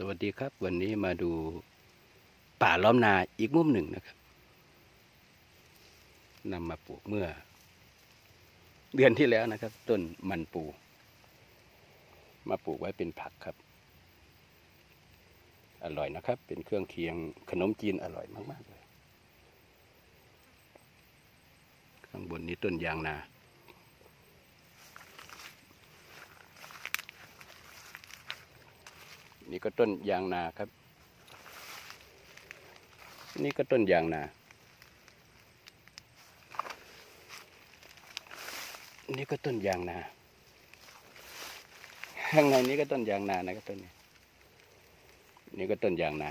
สวัสดีครับ วันนี้มาดูป่าล้อมนาอีกมุมหนึ่งนะครับนำมาปลูกเมื่อ เดือนที่แล้วนะครับ ต้นมันปู มาปลูกไว้เป็นผักครับ อร่อยนะครับ เป็นเครื่องเคียงขนมจีนอร่อยมาก ๆ เลย ข้างบนนี้ต้นยางนา นี่ก็ต้นยางนาครับ นี่ก็ต้นยางนานี่ก็ต้นยางนา ข้างในนี้ก็ต้นยางนานะครับต้นนี้ นี่ก็ต้นยางนา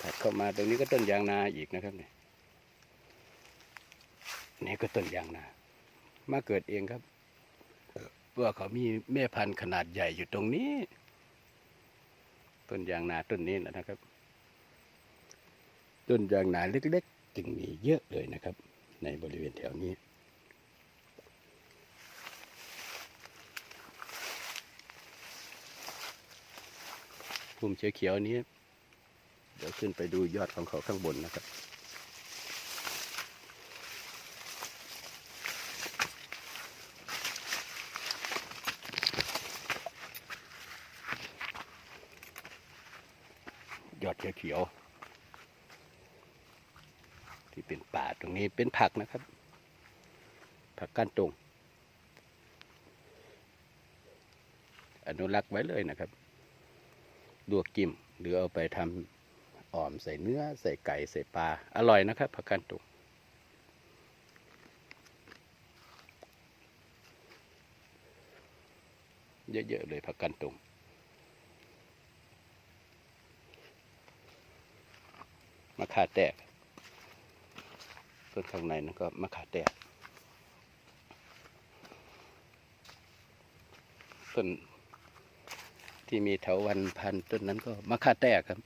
ถัดเข้ามาตรงนี้ก็ต้นยางนาอีกนะครับเนี่ยนี่ก็ต้นยางนา มาเกิดเองครับ ว่าเขามีแม่พันธุ์ขนาดใหญ่อยู่ตรงนี้ ต้นยางนาต้นนี้นะครับ ต้นยางนาเล็กๆ จึงมีเยอะเลยนะครับ ในบริเวณแถวนี้พุ่มเขียวๆนี้ เดี๋ยวขึ้นไปดูยอดของเขาข้างบนนะครับ เขียวๆที่เป็นป่าตรงนี้เป็นผักนะครับ ผักก้านตรงอนุรักษ์ไว้เลยนะครับลวกกิมหรือเอาไปทำอ่อมใส่เนื้อ ใส่ไก่ใส่ปลา อร่อยนะครับผักก้านตรงเยอะๆเลยผักก้านตรง มะขาแตกต้นข้างในนั่นก็มะขาแตกต้นที่มีเถาวันพันต้นนั้นก็มะขาแตกครับ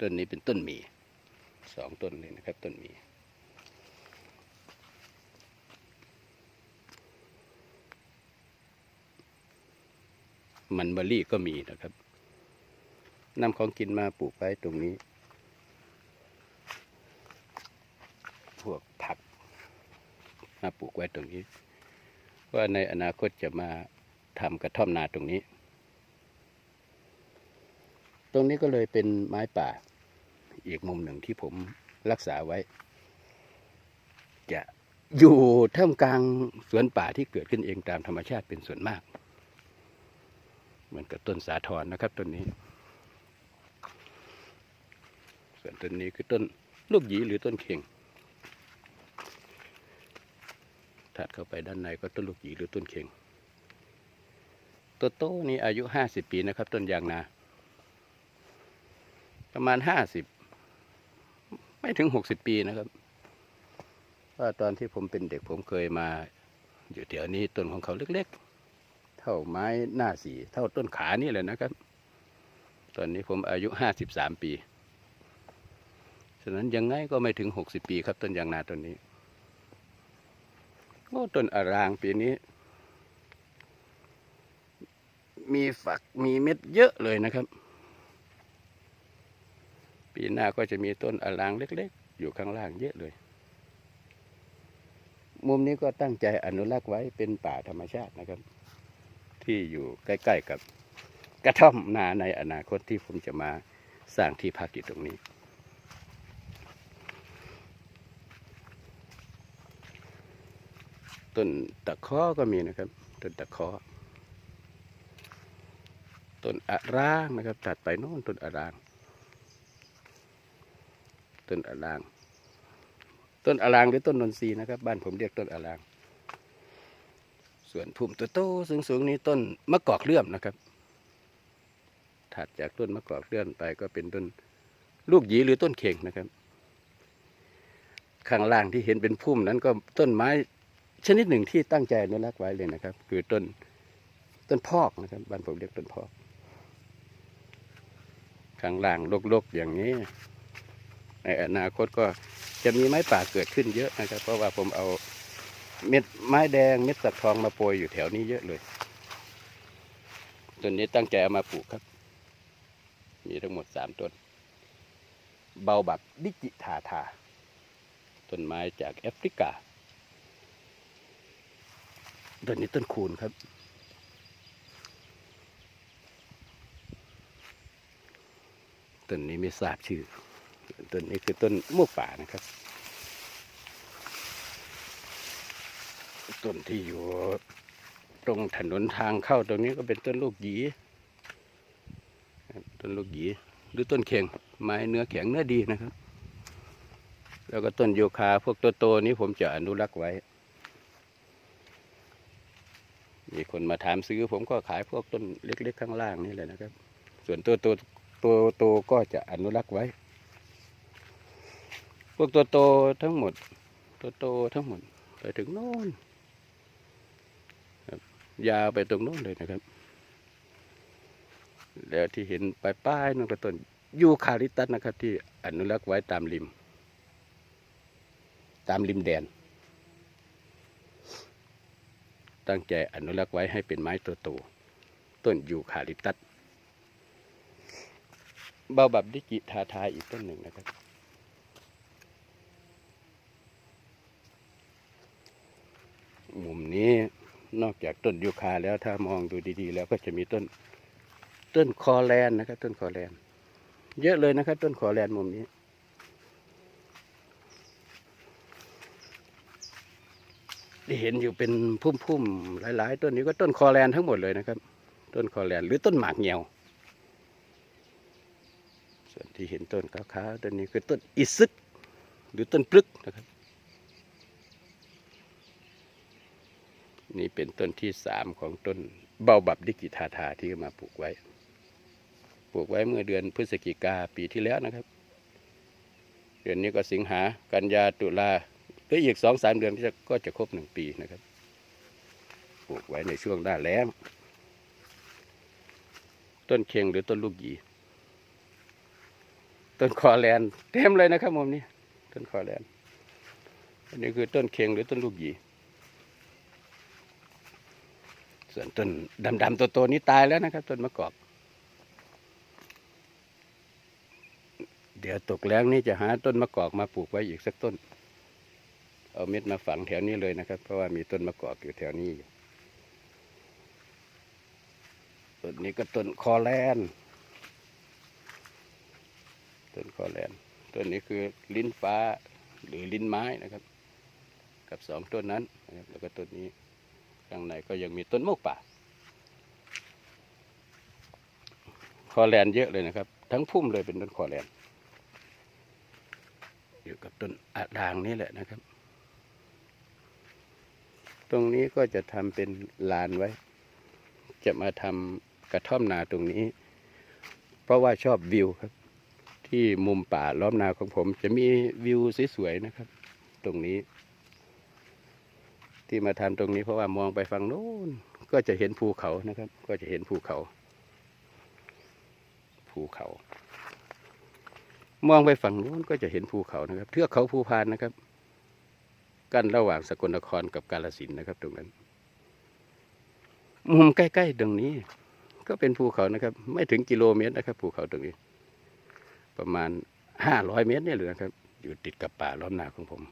ต้นนี้เป็นต้นหมีสองต้นเลยนะครับ ต้นหมีมันเบอรี่ก็มีนะครับ นำของกินมาปลูกไว้ตรงนี้ พวกผักมาปลูกไว้ตรงนี้ ว่าในอนาคตจะมาทำกระท่อมนาตรงนี้ ตรงนี้ก็เลยเป็นไม้ป่า อีกมุมหนึ่งที่ผมรักษาไว้ จะอยู่ท่ามกลางสวนป่าที่เกิดขึ้นเองตามธรรมชาติเป็นส่วนมาก เหมือนกับต้นสาธรนะครับต้นนี้ ส่วนต้นนี้คือต้นลูกหยีหรือต้นเข่งถัดเข้าไปด้านในก็ต้นลูกหยีหรือต้นเข่งตัวโตนี้อายุห้าสิบปีนะครับ ต้นยางนา ประมาณห้าสิบไม่ถึงหกสิบปีนะครับว่าตอนที่ผมเป็นเด็กผมเคยมา อยู่แถวนี้ต้นของเขาเล็ก ๆ เท่าไม้หน้าสี เท่าต้นขานี่แหละนะครับ ตอนนี้ผมอายุห้าสิบสามปี ฉะนั้นยังไงก็ไม่ถึงหกสิบปีครับต้นยางนาต้นนี้โอ้ต้นอารางปีนี้ มีฝักมีเม็ดเยอะเลยนะครับ ปีหน้าก็จะมีต้นอารางเล็ก ๆ อยู่ข้างล่างเยอะเลย มุมนี้ก็ตั้งใจอนุรักษ์ไว้เป็นป่าธรรมชาตินะครับ ที่อยู่ใกล้ ๆ กับกระท่อมนาในอนาคตที่ผมจะมาสร้างที่พักอยู่ตรงนี้ ต้นตะเคอก็มีนะครับ ต้นตะเคอต้นอะรางนะครับตัดไปโน่นต้นอะราง ต้นอะราง ต้นอะรางหรือต้นนนทรีนะครับ บ้านผมเรียกต้นอะราง ส่วนพุ่มตัวโตสูงๆนี้ต้นมะกอกเลื่อมนะครับ ถัดจากต้นมะกอกเลื่อนไปก็เป็นต้นลูกหยีหรือต้นเข่งนะครับ ข้างล่างที่เห็นเป็นพุ่มนั้นก็ต้นไม้ ชนิดหนึ่งที่ตั้งใจอนุรักษ์ไว้เลยนะครับ คือต้นต้นพอกนะครับบ้านผมเรียกต้นพอกข้างล่างลกๆอย่างนี้ ในอนาคตก็จะมีไม้ป่าเกิดขึ้นเยอะนะครับ เพราะว่าผมเอาเม็ดไม้แดงเม็ดสักทองมาโปรยอยู่แถวนี้เยอะเลยต้นนี้ตั้งใจเอามาปลูกครับ มีทั้งหมดสามต้น เบาบับดิจิทาทาต้นไม้จากแอฟริกา ต้นนี้ต้นคูนครับ ต้นนี้ไม่ทราบชื่อ ต้นนี้คือต้นมวกป่านะครับ ต้นที่อยู่ตรงถนนทางเข้าตรงนี้ก็เป็นต้นลูกหยีต้นลูกหยีหรือต้นเข่งไม้เนื้อแข็งเนื้อดีนะครับ แล้วก็ต้นโยคาพวกตัวโตนี้ผมจะอนุรักษ์ไว้ มีคนมาถามซื้อ ผมก็ขายพวกต้นเล็กๆข้างล่างนี่แหละนะครับ ส่วนตัวโตตัวโตก็จะอนุรักษ์ไว้ พวกตัวโตทั้งหมด ตัวโตทั้งหมด ไปถึงโน่นยาวไปตรงโน้นเลยนะครับ แล้วที่เห็นปลายป้ายนั่นก็ต้นยูคาลิตัสนะครับ ที่อนุรักษ์ไว้ตามริม ตามริมแดน ตั้งใจอนุรักษ์ไว้ให้เป็นไม้ตัวโตต้นยูคาลิปตัสเบาบับดิจิทาทายอีกต้นหนึ่งนะครับ มุมนี้นอกจากต้นยูคาแล้วถ้ามองดูดีๆ แล้วก็จะมีต้น ต้นคอแลนนะครับ ต้นคอแลนเยอะเลยนะครับ ต้นคอแลนมุมนี้ ที่เห็นอยู่เป็นพุ่มๆหลาย ๆ ต้นนี้ก็ต้นคอแลนทั้งหมดเลยนะครับ ต้นคอแลนหรือต้นหมากเหี่ยว ส่วนที่เห็นต้นขาวๆต้นนี้คือต้นอิซึกหรือต้นปลึกนะครับ นี่เป็นต้นที่สามของต้นเบาบับดิกิทาทาที่มาปลูกไว้ ปลูกไว้เมื่อเดือนพฤศจิกาปีที่แล้วนะครับ เดือนนี้ก็สิงหากันยาตุลา หรืออีกสองสามเดือนก็จะก็จะครบหนึ่งปีนะครับปลูกไว้ในช่วงหน้าแล้งต้นเค็งหรือต้นลูกหยีต้นคอแลนเต็มเลยนะครับมุมนี้ ต้นคอแลนอันนี้คือต้นเค็งหรือต้นลูกหยีส่วนต้นดำๆตัวโตนี้ตายแล้วนะครับ ต้นมะกอก เดี๋ยวตกแล้งนี่จะหาต้นมะกอกมาปลูกไว้อีกสักต้น เอาเม็ดมาฝังแถวนี้เลยนะครับ เพราะว่ามีต้นมะกอกอยู่แถวนี้ต้นนี้ก็ต้นคอแลนต้นคอแลนต้นนี้คือลิ้นฟ้าหรือลิ้นไม้นะครับ กับสองต้นนั้นนะครับแล้วก็ต้นนี้ข้างในก็ยังมีต้นโมกป่าคอแลนเยอะเลยนะครับ ทั้งพุ่มเลยเป็นต้นคอแลนอยู่กับต้นอะดางนี่แหละนะครับ ตรงนี้ก็จะทำเป็นลานไว้ จะมาทำกระท่อมนาตรงนี้ เพราะว่าชอบวิวครับ ที่มุมป่าล้อมนาของผม จะมีวิวสวยๆนะครับ ตรงนี้ ที่มาทำตรงนี้เพราะว่ามองไปฝั่งโน้นก็จะเห็นภูเขานะครับ ก็จะเห็นภูเขา ภูเขา มองไปฝั่งโน้นก็จะเห็นภูเขานะครับ เทือกเขาภูพานนะครับ กั้นระหว่างสกลนครกับกาลสินนะครับ ตรงนั้นมุมใกล้ๆตรงนี้ ก็เป็นภูเขานะครับ ไม่ถึงกิโลเมตรนะครับ ภูเขาตรงนี้ ประมาณห้าร้อยเมตรเนี่ยเลยนะครับ อยู่ติดกับป่าล้อมนาของผม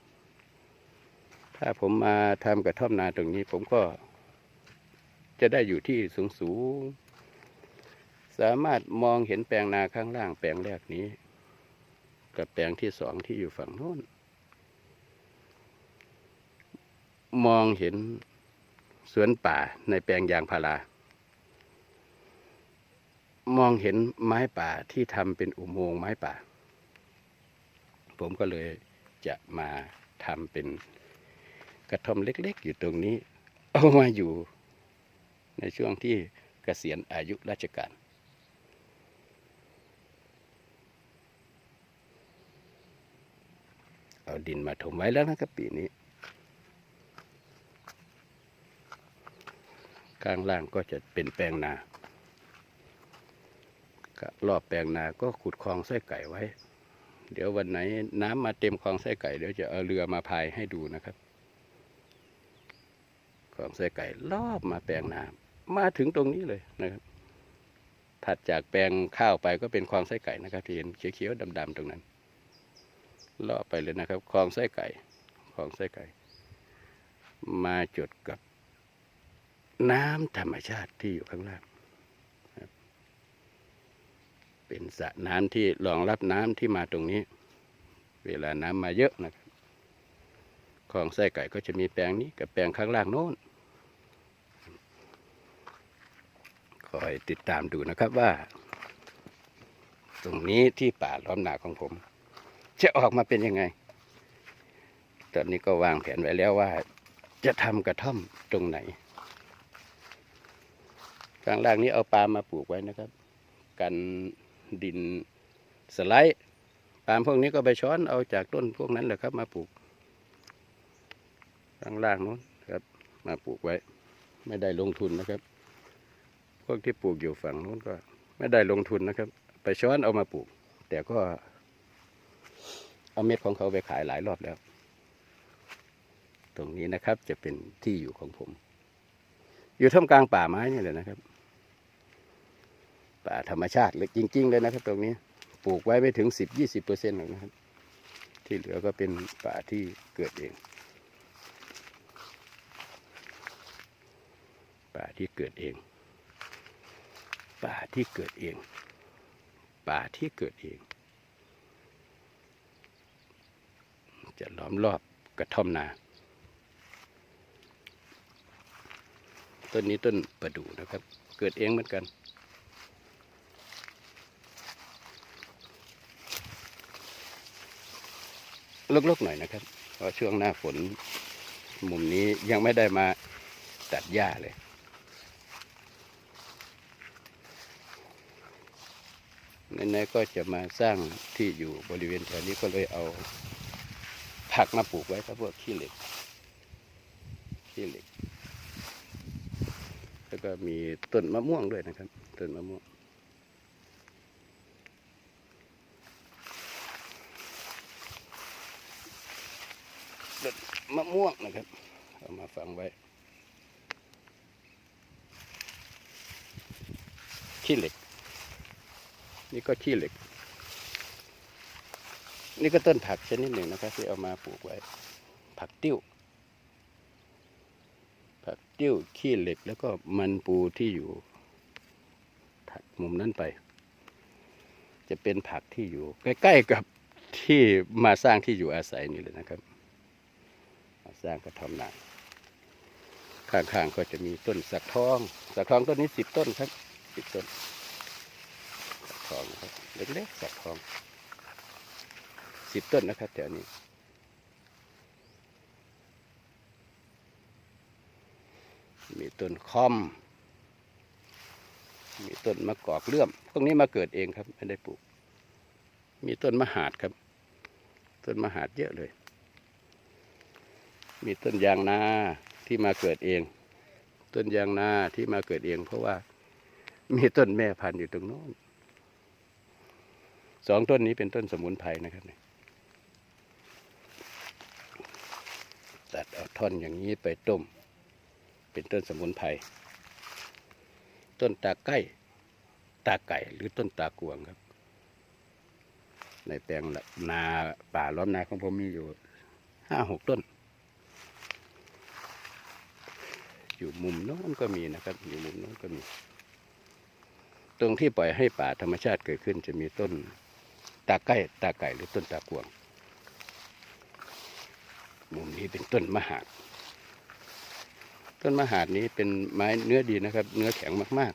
ถ้าผมมาทำกระท่อมนาตรงนี้ ผมก็จะได้อยู่ที่สูงสูงสามารถมองเห็นแปลงนาข้างล่างแปลงแรกนี้ กับแปลงที่สองที่อยู่ฝั่งโน้น มองเห็นสวนป่าในแปลงยางพารา มองเห็นไม้ป่าที่ทำเป็นอุโมงค์ไม้ป่า ผมก็เลยจะมาทำเป็นกระท่อมเล็กๆ อยู่ตรงนี้ เอามาอยู่ในช่วงที่เกษียณอายุราชการ เอาดินมาถมไว้แล้วนะครับปีนี้ ข้างล่างก็จะเป็นแปลงนาก็รอบแปลงนาก็ขุดคลองไส้ไก่ไว้ เดี๋ยววันไหนน้ำมาเต็มคลองไส้ไก่เดี๋ยวจะเอาเรือมาพายให้ดูนะครับของใส่ไก่รอบมาแปลงนามาถึงตรงนี้เลยนะครับ ถัดจากแปลงข้าวไปก็เป็นคลองไส้ไก่นะครับที่เห็นเขียวๆดำๆตรงนั้นลาะไปเลยนะครับคลองไส้ไก่คลองไส้ไก่ มาจุดกับ น้ำธรรมชาติที่อยู่ข้างล่างเป็นสระน้ำที่รองรับน้ำที่มาตรงนี้ เวลาน้ำมาเยอะนะครับคลองไส้ไก่ก็จะมีแปลงนี้กับแปลงข้างล่างโน้นคอยติดตามดูนะครับว่า ตรงนี้ที่ป่าล้อมหนาของผม จะออกมาเป็นยังไง ตอนนี้ก็วางแผนไว้แล้วว่า จะทำกระท่อมตรงไหน ข้างล่างนี้เอาปาล์มมาปลูกไว้นะครับ กันดินสไลด์ปาล์มพวกนี้ก็ไปช้อนเอาจากต้นพวกนั้นแหละครับ มาปลูกข้างล่างนู้นครับ มาปลูกไว้ ไม่ได้ลงทุนนะครับ พวกที่ปลูกอยู่ฝั่งนู้นก็ ไม่ได้ลงทุนนะครับ ไปช้อนเอามาปลูก แต่ก็ เอาเม็ดของเขาไปขายหลายรอบแล้ว ตรงนี้นะครับจะเป็นที่อยู่ของผม อยู่ท่ามกลางป่าไม้นี่แหละนะครับ ป่าธรรมชาติเลยจริง ๆ เลยนะครับ ตรงนี้ปลูกไว้ไม่ถึงสิบยี่สิบเปอร์เซ็นต์หรอกนะครับ ที่เหลือก็เป็นป่าที่เกิดเอง ป่าที่เกิดเอง ป่าที่เกิดเอง ป่าที่เกิดเอง จะล้อมรอบกระท่อมนาต้นนี้ต้นประดู่นะครับ เกิดเองเหมือนกัน ลกๆหน่อยนะครับเพราะช่วงหน้าฝนมุมนี้ยังไม่ได้มาตัดหญ้าเลย ไหนๆก็จะมาสร้างที่อยู่บริเวณแถวนี้ก็เลยเอาผักมาปลูกไว้ครับพวกขี้เหล็ก ขี้เหล็ก แล้วก็มีต้นมะม่วงด้วยนะครับ ต้นมะม่วง ต้น มะม่วงนะครับ เอามาฝังไว้ ขี้เหล็ก นี่ก็ขี้เหล็ก นี่ก็ต้นผักชนิดหนึ่งนะครับ ที่เอามาปลูกไว้ ผักติ้ว ผักติ้วขี้เหล็กแล้วก็มันปูที่อยู่ถัดมุมนั้นไป จะเป็นผักที่อยู่ ใกล้ ๆกับที่มาสร้างที่อยู่อาศัยนี่เลยนะครับ สร้างกระท่อมนาข้างๆก็จะมีต้นสักทอง สักทองต้นนี้สิบต้นครับสิบต้น สักทองครับเล็กๆสักทองสิบต้นนะครับแถวนี้มีต้นคอม มีต้นมะกอกเลื่อม พวกนี้มาเกิดเองครับ ไม่ได้ปลูก มีต้นมะหาดครับ ต้นมะหาดเยอะเลย มีต้นยางนาที่มาเกิดเอง ต้นยางนาที่มาเกิดเอง เพราะว่ามีต้นแม่พันธุ์อยู่ตรงโน้นสองต้นนี้เป็นต้นสมุนไพรนะครับเนี่ยตัดเอาท่อนอย่างนี้ไปต้ม เป็นต้นสมุนไพรต้นตาไก่ตาไก่หรือต้นตากวงครับ ในแปลงนาป่าล้อมนาของผมมีอยู่ห้าหกต้น อยู่มุมโน้นก็มีนะครับ อยู่มุมโน้นก็มี ตรงที่ปล่อยให้ป่าธรรมชาติเกิดขึ้น จะมีต้นตาไก่ตาไก่หรือต้นตากวง มุมนี้เป็นต้นมหาดต้นมหาดนี้เป็นไม้เนื้อดีนะครับ เนื้อแข็งมาก ๆ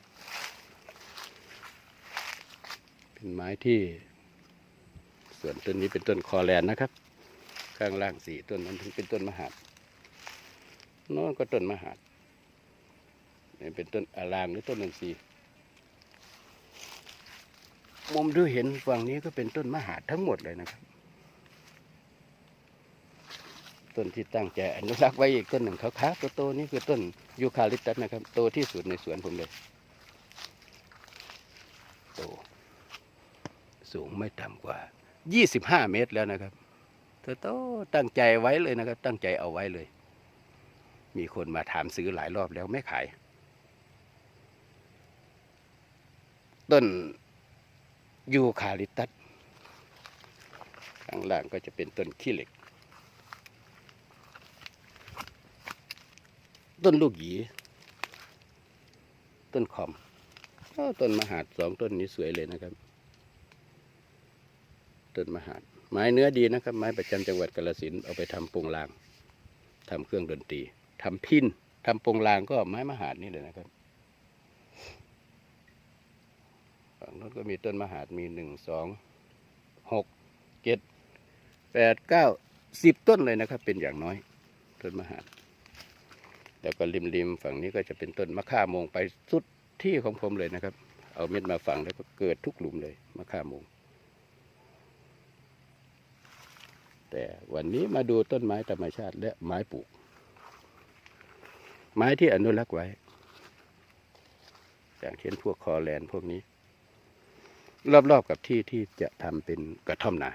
เป็นไม้ที่ ส่วนต้นนี้เป็นต้นคอแลนนะครับ ข้างล่างสี่ต้นนั้นถึงเป็นต้นมหาดโน้นก็ต้นมหาด เป็นต้นอารางหรือต้นหนึ่งสีมุมดูเห็นฝั่งนี้ก็เป็นต้นมหาทั้งหมดเลยนะครับ ต้นที่ตั้งใจอนุรักษ์ไว้อีกต้นหนึ่งขาๆตัวโตนี่คือต้นยูคาลิปตัสนะครับ โตที่สุดในสวนผมเลย โต สูงไม่ต่ำกว่า 25 เมตรแล้วนะครับโตโตตั้งใจไว้เลยนะครับ ตั้งใจเอาไว้เลย มีคนมาถามซื้อหลายรอบแล้วไม่ขาย ต้นยูคาลิปตัสข้างล่างก็จะเป็นต้นขี้เหล็ก ต้นลูกหยี ต้นคอมอต้นมหาดสองต้นนี้สวยเลยนะครับ ต้นมหาดไม้เนื้อดีนะครับ ไม้ประจำจังหวัดกาฬสินเอาไปทำปรุงรางทำเครื่องดนตรีทำพินทำปรุงรางก็ไม้มหาดนี่เลยนะครับ ฝั่งโน้นก็มีต้นมหาดมีหนึ่งสองหกเจ็ดแปดเก้าสิบต้นเลยนะครับ เป็นอย่างน้อย ต้นมหาด แล้วก็ริมริมฝั่งนี้ก็จะเป็นต้นมะข่ามงไปสุดที่ของผมเลยนะครับ เอาเม็ดมาฝังแล้วก็เกิดทุกหลุมเลยมะข่ามง แต่วันนี้มาดูต้นไม้ธรรมชาติและไม้ปลูก ไม้ที่อนุรักษ์ไว้ อย่างเช่นพวกคอแลนพวกนี้ รอบๆกับที่ที่จะทำเป็นกระท่อมนา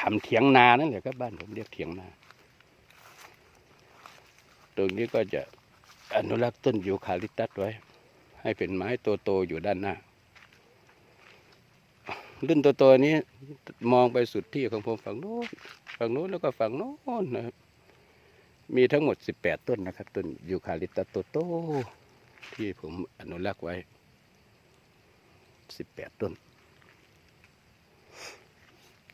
ทำเถียงนานั่นแหละครับบ้านผมเรียกเถียงนา ตรงนี้ก็จะอนุรักษ์ต้นยูคาลิปตัสไว้ ให้เป็นไม้โตๆอยู่ด้านหน้ารุ่นโตๆนี้มองไปสุดที่ของผมฝั่งโน้นฝั่งโน้นแล้วก็ฝั่งโน้นนะครับมีทั้งหมด 18 ต้นนะครับ ต้นยูคาลิปตัสโตๆที่ผมอนุรักษ์ไว้ 18ต้น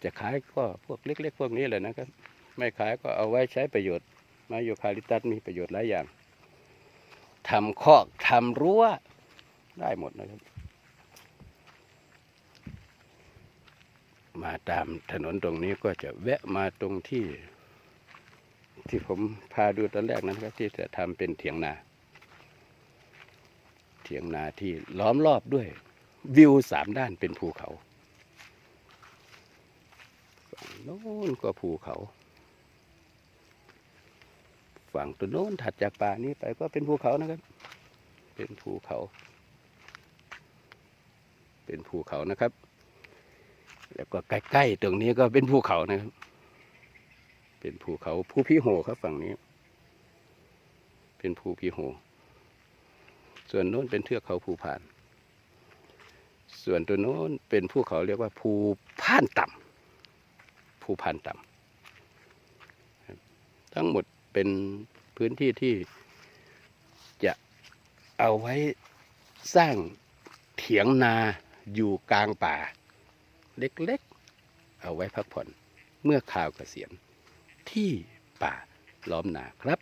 จะขายก็พวกเล็ก ๆ พวกนี้แหละนะครับ ไม่ขายก็เอาไว้ใช้ประโยชน์ไม้ยูคาลิตัสมีประโยชน์หลายอย่างทำคอกทำรั้วได้หมดนะครับ มาตามถนนตรงนี้ก็จะแวะมาตรงที่ ที่ผมพาดูตอนแรกนั้นครับ ที่จะทำเป็นเถียงนา เถียงนาที่ล้อมรอบด้วย วิวสามด้านเป็นภูเขาฝั่งโน้นก็ภูเขา ฝั่งตัวโน้นถัดจากป่านี้ไปก็เป็นภูเขานะครับ เป็นภูเขา เป็นภูเขานะครับ แล้วก็ใกล้ๆตรงนี้ก็เป็นภูเขานะครับ เป็นภูเขาภูพิโหครับฝั่งนี้ เป็นภูพิโหส่วนโน้นเป็นเทือกเขาภูพาน ส่วนตัวโน้นเป็นภูเขาเรียกว่าภูพานต่ำภูพานต่ำทั้งหมดเป็นพื้นที่ที่จะเอาไว้สร้างเถียงนาอยู่กลางป่า เล็กๆ เอาไว้พักผ่อนเมื่อข่าวเกษียณที่ป่าล้อมนาครับ